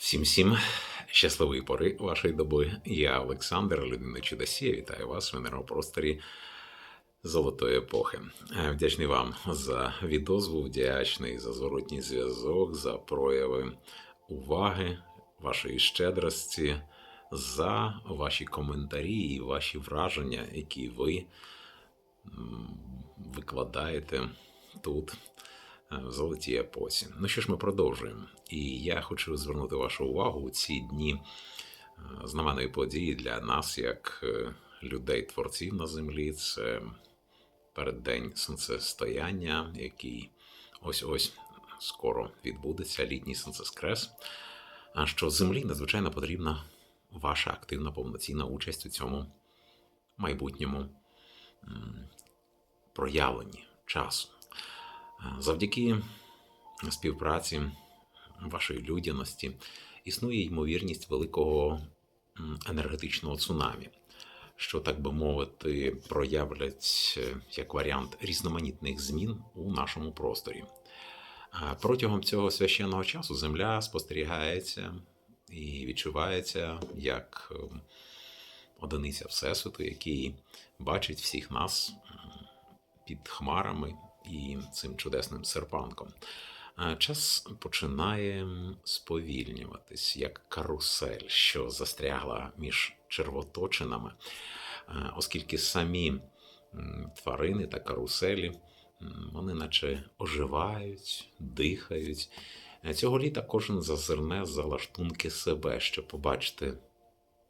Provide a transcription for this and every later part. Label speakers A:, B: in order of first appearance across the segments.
A: Всім всім щасливої пори вашої доби. Я Олександр, людина Чудосія. Вітаю вас в енергопросторі золотої епохи. Е, Вдячний вам за відозву, вдячний за зворотній зв'язок, за прояви уваги, вашої щедрості, за ваші коментарі і ваші враження, які ви викладаєте тут в золотій епосі. Ну що ж, ми продовжуємо. І я хочу звернути вашу увагу у ці дні е, знаменної події для нас, як е, людей, творців на землі. Це переддень сонцестояння, який ось ось скоро відбудеться, літній сонцескрес. А що землі надзвичайно потрібна ваша активна повноцінна участь у цьому майбутньому проявленні часу. Завдяки співпраці вашої людяності існує ймовірність великого енергетичного цунамі, що, так би мовити, проявлять е, як варіант різноманітних змін у нашому просторі. Протягом цього священного часу Земля спостерігається і відчувається як е, одиниця Всесвіту, який бачить всіх нас під хмарами і цим чудесним серпанком. Час починає сповільнюватись, як карусель, що застрягла між червоточинами, оскільки самі тварини та каруселі вони наче оживають, дихають. Цього літа кожен зазирне за лаштунки себе, щоб побачити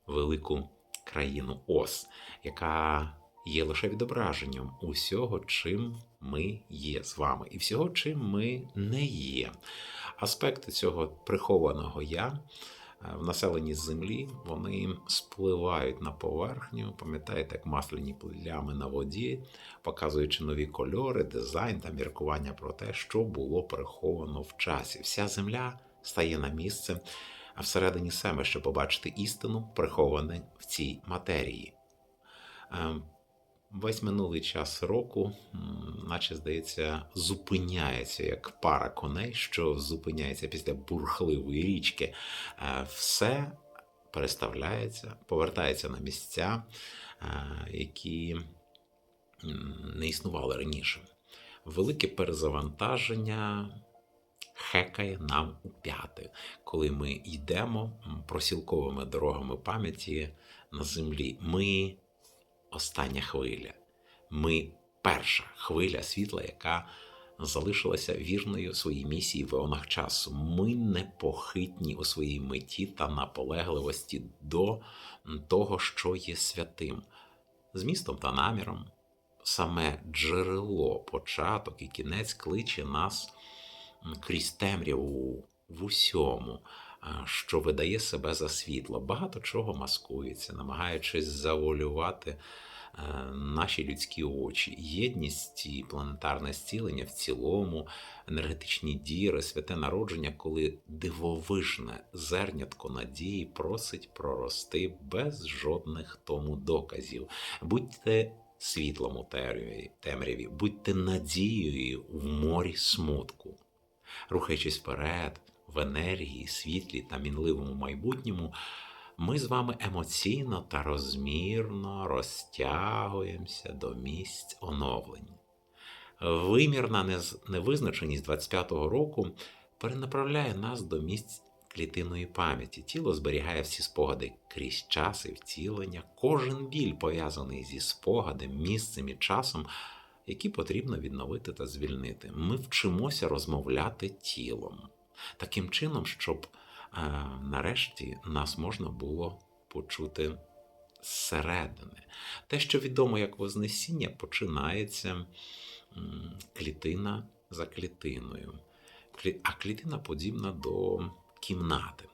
A: велику країну Ос, яка є лише відображенням усього, чим ми є з вами, і всього, чим ми не є. Аспекти цього прихованого я в населенні землі вони спливають на поверхню, пам'ятаєте, як масляні плями на воді, показуючи нові кольори, дизайн та міркування про те, що було приховано в часі. Вся земля стає на місце, а всередині себе, щоб побачити істину, приховане в цій матерії. Весь минулий час року, наче здається, зупиняється як пара коней, що зупиняється після бурхливої річки. Е, Все переставляється, повертається на місця, е, які не існували раніше. Велике перезавантаження хекає нам у п'яти, коли ми йдемо просілковими дорогами пам'яті на землі. Ми остання хвиля. Ми перша хвиля світла, яка залишилася вірною своїй місії в еонах часу. Ми непохитні у своїй меті та наполегливості до того, що є святим, змістом та наміром. Саме джерело, початок і кінець кличе нас крізь темряву в усьому, що видає себе за світло. Багато чого маскується, намагаючись завуалювати е, наші людські очі. Єдність і планетарне зцілення в цілому, енергетичні діри, святе народження, коли дивовижне зернятко надії просить прорости без жодних тому доказів. Будьте світлом у темряві, будьте надією в морі смутку. Рухаючись вперед, в енергії, світлі та мінливому майбутньому, ми з вами емоційно та розмірно розтягуємося до місць оновлення. Вимірна невизначеність 25-го року перенаправляє нас до місць клітинної пам'яті. Тіло зберігає всі спогади крізь час і втілення. Кожен біль пов'язаний зі спогадом, місцем і часом, які потрібно відновити та звільнити. Ми вчимося розмовляти тілом таким чином, щоб е, нарешті нас можна було почути зсередини. Те, що відомо як Вознесіння, починається клітина за клітиною. А клітина подібна до кімнати,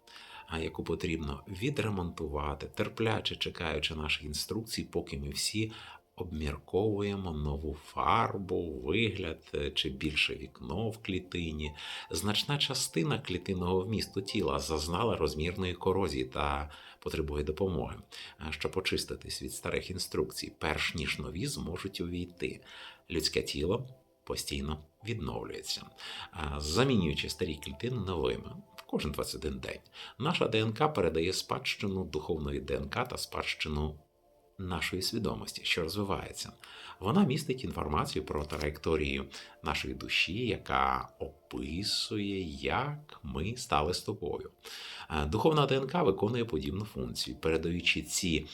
A: а яку потрібно відремонтувати, терпляче чекаючи наших інструкцій, поки ми всі обмірковуємо нову фарбу, вигляд е, чи більше вікно в клітині. Значна частина клітинного вмісту тіла зазнала розмірної корозії та потребує допомоги, е, щоб очиститись від старих інструкцій, перш ніж нові зможуть увійти. Людське тіло постійно відновлюється, замінюючи старі клітини новими. кожен 21 день. Наша ДНК передає спадщину духовної ДНК та спадщину нашої свідомості, що розвивається. Вона містить інформацію про траєкторію нашої душі, яка описує, як ми стали з тобою. Е, Духовна ДНК виконує подібну функцію, передаючи ці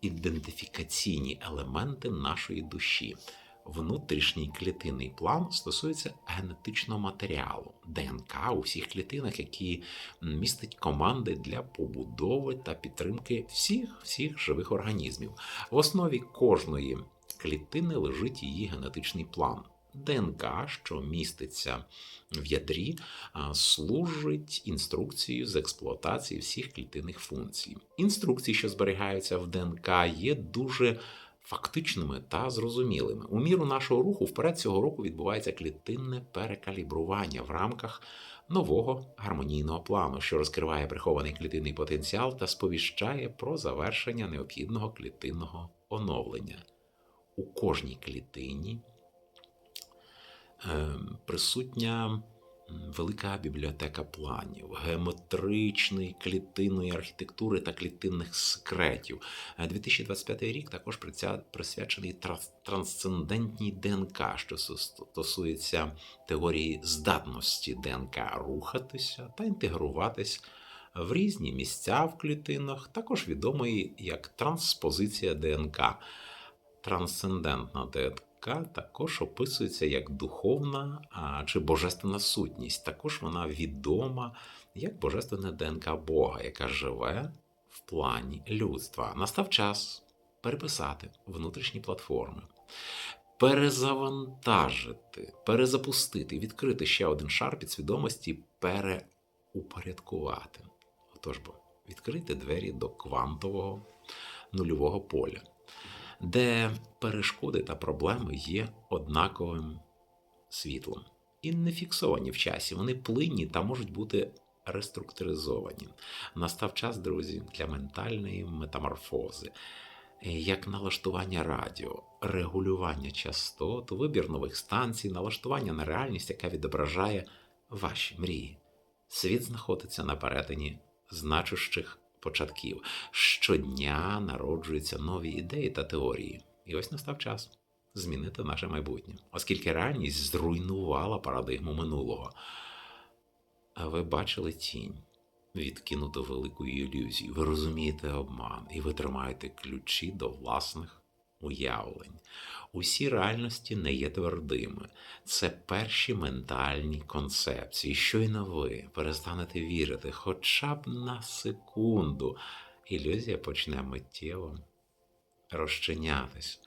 A: ідентифікаційні елементи нашої душі. Внутрішній клітинний план стосується генетичного матеріалу ДНК у всіх клітинах, які м, містять команди для побудови та підтримки всіх всіх живих організмів. В основі кожної клітини лежить її генетичний план. ДНК, що міститься в ядрі, служить інструкцією з експлуатації всіх клітинних функцій. Інструкції, що зберігаються в ДНК, є дуже фактичними та зрозумілими. У міру нашого руху вперед цього року відбувається клітинне перекалібрування в рамках нового гармонійного плану, що розкриває прихований клітинний потенціал та сповіщає про завершення необхідного клітинного оновлення. У кожній клітині е, присутня велика бібліотека планів, геометричної клітинної архітектури та клітинних секретів. Е, 2025 рік також присвячений трансцендентній ДНК, що стосується теорії здатності ДНК рухатися та інтегруватись в різні місця в клітинах, також відомої як транспозиція ДНК. Трансцендентна ДНК також описується як духовна чи божественна сутність. Також вона відома як божественна ДНК Бога, яка живе в плані людства. Настав час переписати внутрішні платформи, перезавантажити, перезапустити, відкрити ще один шар підсвідомості, переупорядкувати. Отож бо відкрити двері до квантового нульового поля де перешкоди та проблеми є однаковим світлом і не фіксовані в часі. Вони плинні та можуть бути реструктуризовані. Настав час, друзі, для ментальної метаморфози. Як налаштування радіо, регулювання частот, вибір нових станцій, налаштування на реальність, яка відображає ваші мрії. Світ знаходиться на перетині значущих початків. Щодня народжуються нові ідеї та теорії. І ось настав час змінити наше майбутнє, оскільки реальність зруйнувала парадигму минулого. А ви бачили тінь, відкинуту великою ілюзію. Ви розумієте обман, і ви тримаєте ключі до власних уявлень. Усі реальності не є твердими. Це перші ментальні концепції. Щойно ви перестанете вірити хоча б на секунду. Ілюзія почне миттєво розчинятись.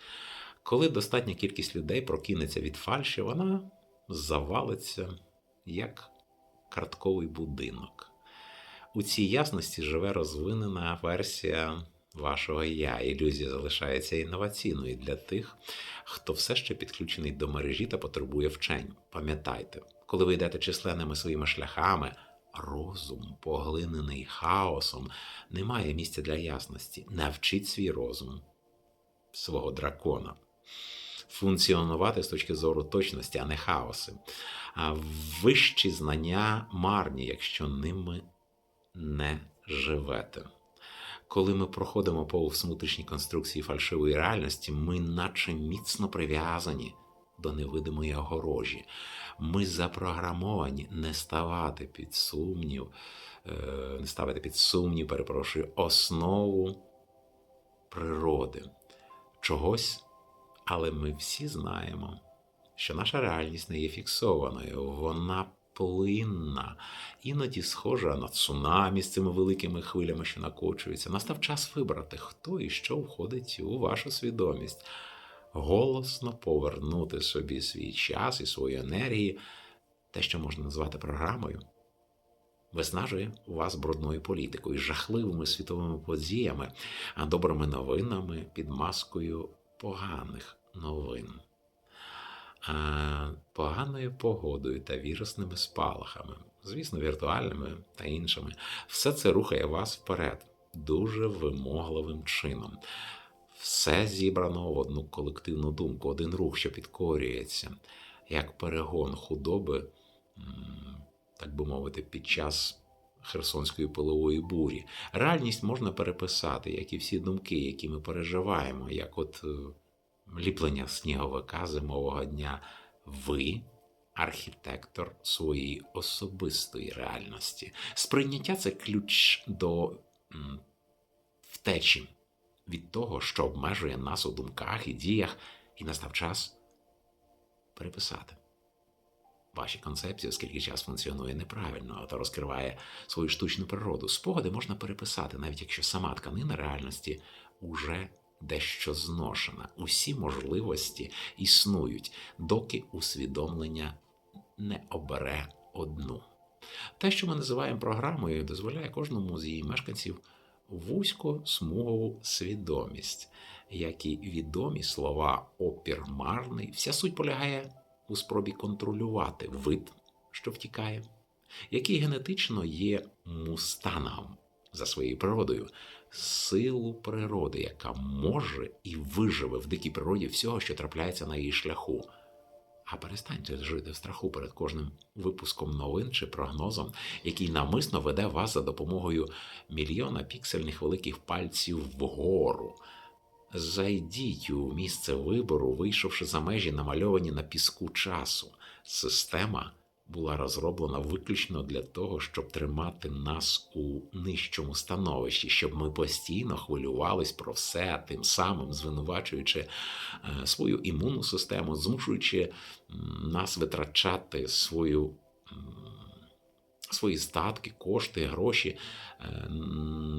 A: Коли достатня кількість людей прокинеться від фальші, вона завалиться як картковий будинок. У цій ясності живе розвинена версія вашого я. Ілюзія залишається інноваційною для тих, хто все ще підключений до мережі та потребує вчень. Пам'ятайте, коли ви йдете численними своїми шляхами, розум, поглинений хаосом, не має місця для ясності. Навчіть свій розум, свого дракона. Функціонувати з точки зору точності, а не хаоси. А вищі знання марні, якщо ними не живете. Коли ми проходимо повз внутрішні конструкції фальшивої реальності, ми наче міцно прив'язані до невидимої огорожі. Ми запрограмовані не ставати під сумнів, е, не ставити під сумнів, перепрошую, основу природи чогось, але ми всі знаємо, що наша реальність не є фіксованою, вона плинна, іноді схожа на цунамі з цими великими хвилями, що накочуються. Настав час вибрати, хто і що входить у вашу свідомість, голосно повернути собі свій час і свою енергію, те, що можна назвати програмою. Виснажує вас брудною політикою, жахливими світовими подіями, а добрими новинами під маскою поганих новин поганою погодою та вірусними спалахами, звісно, віртуальними та іншими. Все це рухає вас вперед дуже вимогливим чином. Все зібрано в одну колективну думку, один рух, що підкорюється, як перегон худоби, так би мовити, під час Херсонської пилової бурі. Реальність можна переписати, як і всі думки, які ми переживаємо, як от е, ліплення сніговика зимового дня. Ви архітектор своєї особистої реальності. Сприйняття це ключ до втечі від того, що обмежує нас у думках і діях, і настав час переписати. Ваші концепції, оскільки час функціонує неправильно та розкриває свою штучну природу. Спогади можна переписати, навіть якщо сама тканина реальності уже дещо зношена. Усі можливості існують, доки усвідомлення не обере одну. Те, що ми називаємо програмою, дозволяє кожному з її мешканців вузько смугову свідомість, як і відомі слова опір марний. Вся суть полягає у спробі контролювати вид, що втікає, який генетично є мустангом за своєю природою, силу природи, яка може і виживе в дикій природі всього, що трапляється на її шляху. А перестаньте жити в страху перед кожним випуском новин чи прогнозом, який навмисно веде вас за допомогою мільйона піксельних великих пальців вгору. Зайдіть у місце вибору, вийшовши за межі, намальовані на піску часу. Система була розроблена виключно для того, щоб тримати нас у нижчому становищі, щоб ми постійно хвилювались про все, тим самим звинувачуючи е, свою імунну систему, змушуючи нас витрачати свою. Свої статки, кошти, гроші е,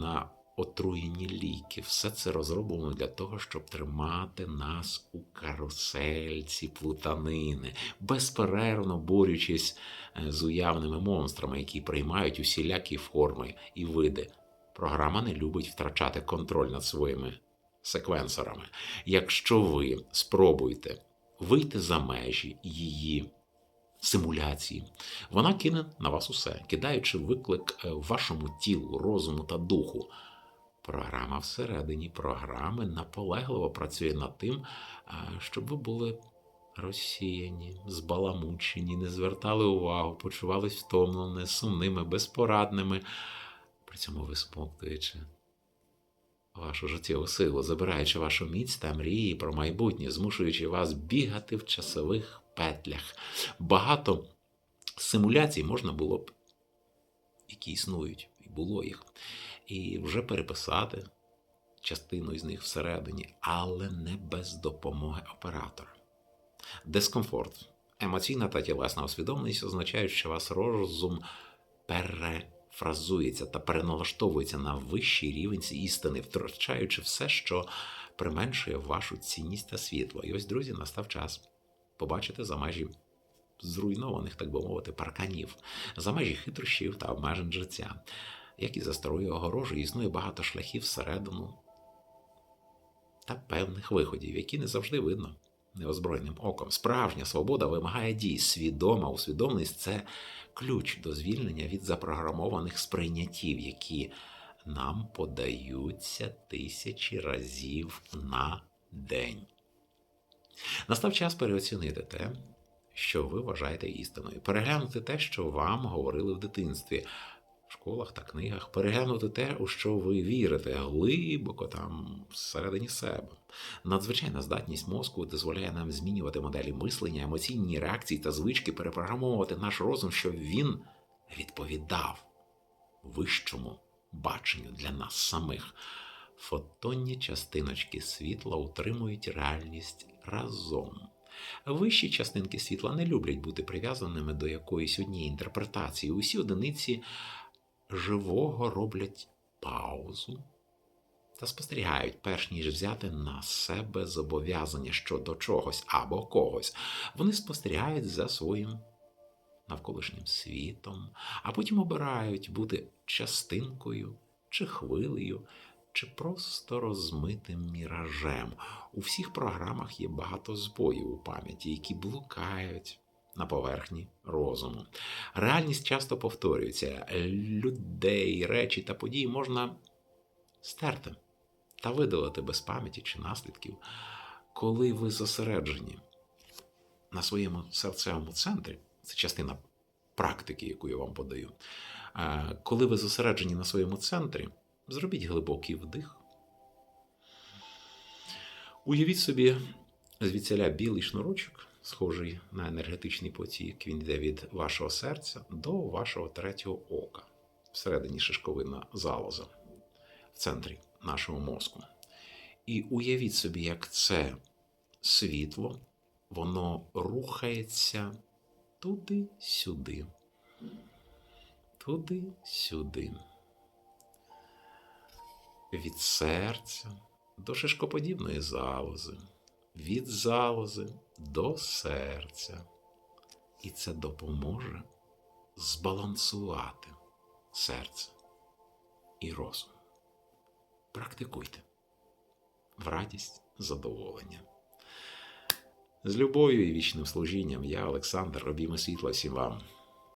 A: на отруєні ліки. Все це розроблено для того, щоб тримати нас у карусельці плутанини, безперервно борючись е, з уявними монстрами, які приймають усілякі форми і види. Програма не любить втрачати контроль над своїми секвенсорами. Якщо ви спробуєте вийти за межі її симуляції, вона кине на вас усе, кидаючи виклик е, вашому тілу, розуму та духу. Програма всередині програми наполегливо працює над тим, щоб ви були розсіяні, збаламучені, не звертали увагу, почувались втомленими, сумними, безпорадними, при цьому висмоктуючи вашу життєву силу, забираючи вашу міць та мрії про майбутнє, змушуючи вас бігати в часових петлях. Багато симуляцій можна було б, які існують, і було їх, і вже переписати частину із них всередині, але не без допомоги оператора. Дискомфорт, емоційна та тілесна усвідомленість означають, що вас розум перефразується та переналаштовується на вищий рівень істини, втрачаючи все, що применшує вашу цінність та світло. І ось, друзі, настав час побачити за межі зруйнованих, так би мовити, парканів, за межі хитрощів та обмежень життя. Як і за старою огорожею, існує багато шляхів всередину та певних виходів, які не завжди видно неозброєним оком. Справжня свобода вимагає дій. Свідома усвідомленість це ключ до звільнення від запрограмованих сприйняттів, які нам подаються тисячі разів на день. Настав час переоцінити те, що ви вважаєте істиною, переглянути те, що вам говорили в дитинстві, школах та книгах, переглянути те, у що ви вірите, глибоко там всередині себе. Надзвичайна здатність мозку дозволяє нам змінювати моделі мислення, емоційні реакції та звички, перепрограмовувати наш розум, щоб він відповідав вищому баченню для нас самих. Фотонні частиночки світла утримують реальність разом. Вищі частинки світла не люблять бути прив'язаними до якоїсь однієї інтерпретації. Усі одиниці живого роблять паузу та спостерігають, перш ніж взяти на себе зобов'язання щодо чогось або когось. Вони спостерігають за своїм навколишнім світом, а потім обирають бути частинкою чи хвилею, чи просто розмитим міражем. У всіх програмах є багато збоїв у пам'яті, які блукають на поверхні розуму. Реальність часто повторюється. Людей, речі та події можна стерти та видалити без пам'яті чи наслідків, коли ви зосереджені на своєму серцевому центрі. Це частина практики, яку я вам подаю. Е, Коли ви зосереджені на своєму центрі, зробіть глибокий вдих. Уявіть собі звідсіля білий шнурочок, схожий на енергетичний потік. Він йде від вашого серця до вашого третього ока, всередині шишковина залоза, в центрі нашого мозку. І уявіть собі, як це світло, воно рухається туди-сюди, туди-сюди. Від серця до шишкоподібної залози, від залози до серця. І це допоможе збалансувати серце і розум. Практикуйте в радість, задоволення. З любов'ю і вічним служінням я, Олександр, робімо світло всім вам.